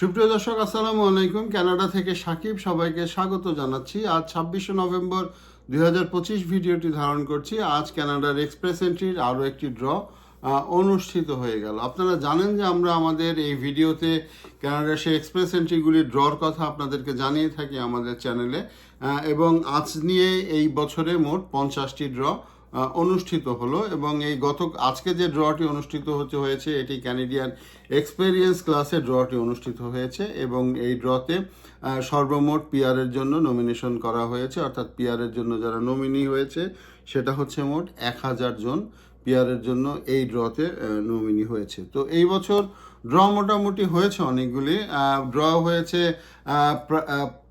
সুপ্রিয় দর্শক, আসসালামু আলাইকুম। কানাডা থেকে সাকিব সবাইকে স্বাগত জানাচ্ছি। আজ ছাব্বিশে নভেম্বর দুই হাজার পঁচিশ ভিডিওটি ধারণ করছি। আজ কানাডার এক্সপ্রেস এন্ট্রির আরও একটি ড্র অনুষ্ঠিত হয়ে গেল। আপনারা জানেন যে আমরা আমাদের এই ভিডিওতে কানাডার সেই এক্সপ্রেস এন্ট্রিগুলির ড্রর কথা আপনাদেরকে জানিয়ে থাকি আমাদের চ্যানেলে এবং আজ নিয়ে এই বছরে মোট পঞ্চাশটি ড্র অনুষ্ঠিত হলো এবং এই গত আজকে যে ড্রটি অনুষ্ঠিত হতে হয়েছে, এটি ক্যানেডিয়ান এক্সপেরিয়েন্স ক্লাসে ড্রটি অনুষ্ঠিত হয়েছে এবং এই ড্রতে সর্বমোট পিয়ারের জন্য নমিনেশন করা হয়েছে। অর্থাৎ পিয়ারের জন্য যারা নমিনি হয়েছে, সেটা হচ্ছে মোট এক হাজার জন পিয়ারের জন্য এই ড্রতে নমিনি হয়েছে। তো এই বছর ড্র মোটামুটি হয়েছে অনেকগুলি। ড্র হয়েছে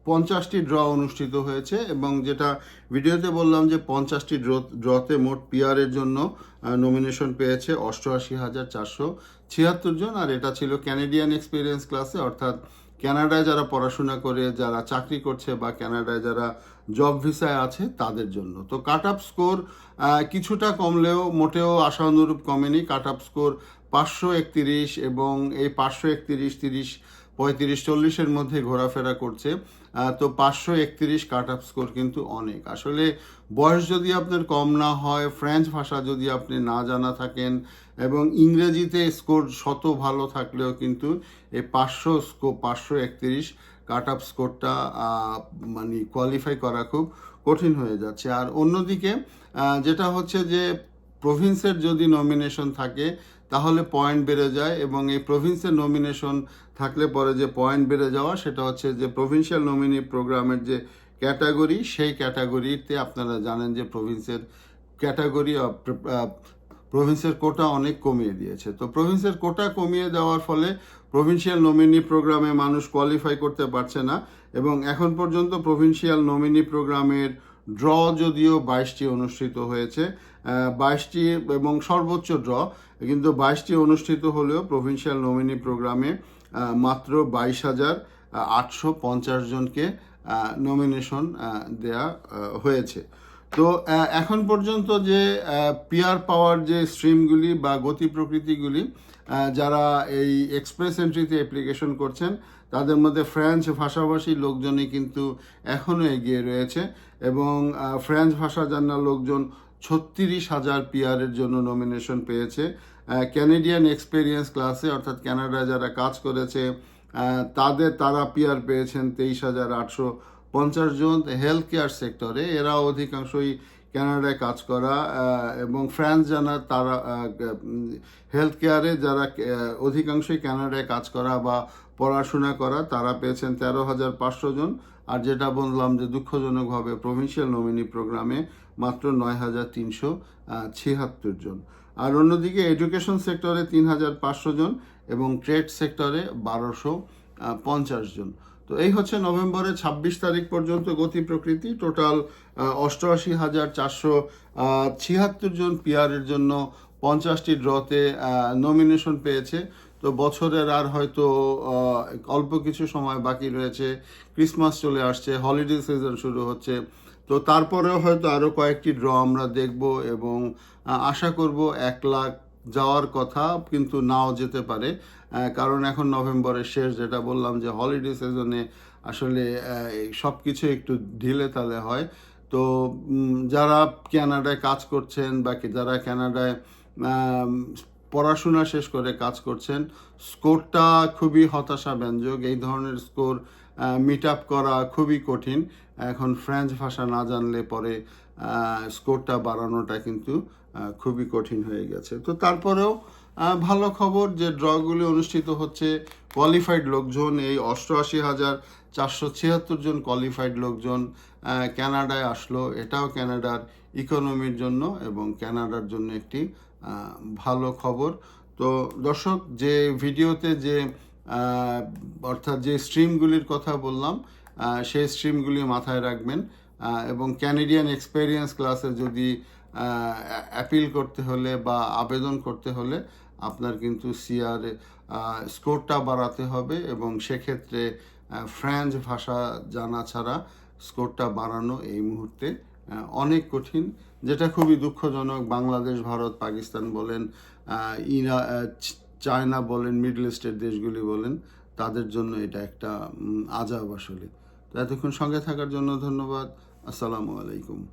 পঞ্চাশটি ড্র অনুষ্ঠিত হয়েছে এবং যেটা ভিডিওতে বললাম যে পঞ্চাশটি ড্র, ড্রতে মোট পিয়ারের জন্য নমিনেশন পেয়েছে অষ্টআশি হাজার চারশো ছিয়াত্তর জন। আর এটা ছিল ক্যানাডিয়ান এক্সপিরিয়েন্স ক্লাসে অর্থাৎ কানাডায় যারা পড়াশোনা করে, যারা চাকরি করছে বা কানাডায় যারা জব ভিসায় আছে, তাদের জন্য। তো কাট আপ স্কোর কিছুটা কমলেও, মোটেও আশা অনুরূপ কমেনি। কাট আপ স্কোর পাঁচশো একত্রিশ এবং এই পাঁচশো একত্রিশ, তিরিশ পঁয়ত্রিশ, চল্লিশের মধ্যে ঘোরাফেরা করছে। তো পাঁচশো একত্রিশ কাট আপ স্কোর কিন্তু অনেক। আসলে বয়স যদি আপনার কম না হয়, ফ্রেঞ্চ ভাষা যদি আপনি না জানা থাকেন, এবং ইংরেজিতে স্কোর শত ভালো থাকলেও কিন্তু এই পাঁচশো স্কো, পাঁচশো একত্রিশ কাট আপ স্কোরটা মানে কোয়ালিফাই করা খুব কঠিন হয়ে যাচ্ছে। আর অন্যদিকে যেটা হচ্ছে যে প্রভিন্সের যদি নমিনেশন থাকে তাহলে পয়েন্ট বেড়ে যায় এবং এই প্রভিন্সের নমিনেশন থাকলে পরে যে পয়েন্ট বেড়ে যাওয়া, সেটা হচ্ছে যে প্রভিন্সিয়াল নমিনি প্রোগ্রামের যে ক্যাটাগরি সেই ক্যাটাগরিতে আপনারা জানেন যে প্রভিন্সের ক্যাটাগরি প্রভিন্সের কোটা অনেক কমিয়ে দিয়েছে। তো প্রভিন্সের কোটা কমিয়ে দেওয়ার ফলে প্রভিন্সিয়াল নমিনি প্রোগ্রামে মানুষ কোয়ালিফাই করতে পারছে না এবং এখন পর্যন্ত প্রভিন্সিয়াল নমিনি প্রোগ্রামের ড্র যদিও বাইশটি অনুষ্ঠিত হয়েছে বাইশটি এবং সর্বোচ্চ ড্র কিন্তু বাইশটি অনুষ্ঠিত হলেও প্রভিন্সিয়াল নমিনি প্রোগ্রামে মাত্র বাইশ হাজার আটশো পঞ্চাশ জনকে নমিনেশন দেয়া হয়েছে। তো এখন পর্যন্ত যে পিয়ার পাওয়ার যে স্ট্রিমগুলি বা গতি প্রকৃতিগুলি যারা এই এক্সপ্রেস এন্ট্রিতে অ্যাপ্লিকেশন করছেন, তাদের মধ্যে ফ্রেঞ্চ ভাষাভাষী লোকজনই কিন্তু এখনও এগিয়ে রয়েছে এবং ফ্রেঞ্চ ভাষা জানা লোকজন ছত্রিশ হাজার পিয়ারের জন্য নমিনেশন পেয়েছে। ক্যানেডিয়ান এক্সপেরিয়েন্স ক্লাসে অর্থাৎ ক্যানাডায় যারা কাজ করেছে তাদের তারা পিয়ার পেয়েছেন তেইশ হাজার আটশো পঞ্চাশ জন। হেলথ কেয়ার সেক্টরে এরা অধিকাংশই কানাডায় কাজ করা এবং ফ্রান্স জানা তারা হেলথ কেয়ারে যারা অধিকাংশই কানাডায় কাজ করা বা পড়াশোনা করা, তারা পেয়েছেন তেরো হাজার পাঁচশো জন। আর যেটা বললাম যে দুঃখজনকভাবে প্রভিন্সিয়াল নমিনি প্রোগ্রামে মাত্র নয় হাজার তিনশো ছিয়াত্তর জন। আর অন্যদিকে এডুকেশন সেক্টরে তিন হাজার পাঁচশো জন এবং ট্রেড সেক্টরে বারোশো পঞ্চাশ জন। তো এই হচ্ছে নভেম্বরের ছাব্বিশ তারিখ পর্যন্ত গতি প্রকৃতি। টোটাল অষ্টআশি হাজার চারশো ছিয়াত্তর জন পিয়ারের জন্য পঞ্চাশটি ড্রতে নমিনেশন পেয়েছে। তো বছরের আর হয়তো অল্প কিছু সময় বাকি রয়েছে। ক্রিসমাস চলে আসছে হলিডে সিজন শুরু হচ্ছে। তো তারপরেও হয়তো আরও কয়েকটি ড্র আমরা দেখব এবং আশা করব এক লাখ যাওয়ার কথা কিন্তু নাও যেতে পারে। কারণ এখন নভেম্বরের শেষ যেটা বললাম যে হলিডে সিজনে আসলে সব কিছু একটু ঢিলে তালে হয়। তো যারা ক্যানাডায় কাজ করছেন বা যারা কানাডায় আম, পড়াশোনা শেষ করে কাজ করছেন। স্কোরটা খুবই হতাশাব্যঞ্জক। এই ধরনের স্কোর মিট আপ করা খুবই কঠিন। এখন ফ্রেঞ্চ ভাষা না জানলে পরে স্কোরটা বাড়ানোটা কিন্তু খুবই কঠিন হয়ে গেছে। তো তারপরেও ভালো খবর যে ড্রগুলি অনুষ্ঠিত হচ্ছে কোয়ালিফাইড লোকজন, এই অষ্টআশি হাজার চারশো ছিয়াত্তর জন কোয়ালিফাইড লোকজন ক্যানাডায় আসলো। এটাও ক্যানাডার ইকোনমির জন্য এবং কানাডার জন্য একটি ভালো খবর। তো দর্শক, যে ভিডিওতে যে অর্থাৎ যে স্ট্রিমগুলির কথা বললাম সেই স্ট্রিমগুলি মাথায় রাখবেন। এবং ক্যানেডিয়ান এক্সপেরিয়েন্স ক্লাসে যদি অ্যাপিল করতে হলে বা আবেদন করতে হলে আপনার কিন্তু সিআর স্কোরটা বাড়াতে হবে এবং সেক্ষেত্রে ফ্রেঞ্চ ভাষা জানা ছাড়া স্কোরটা বাড়ানো এই মুহূর্তে অনেক কঠিন, যেটা খুবই দুঃখজনক। বাংলাদেশ, ভারত, পাকিস্তান বলেন ইরা চায়না বলেন, মিডল ইস্টের দেশগুলি বলেন, তাদের জন্য এটা একটা আজাব আসলে। তো এতক্ষণ সঙ্গে থাকার জন্য ধন্যবাদ। আসসালামু আলাইকুম।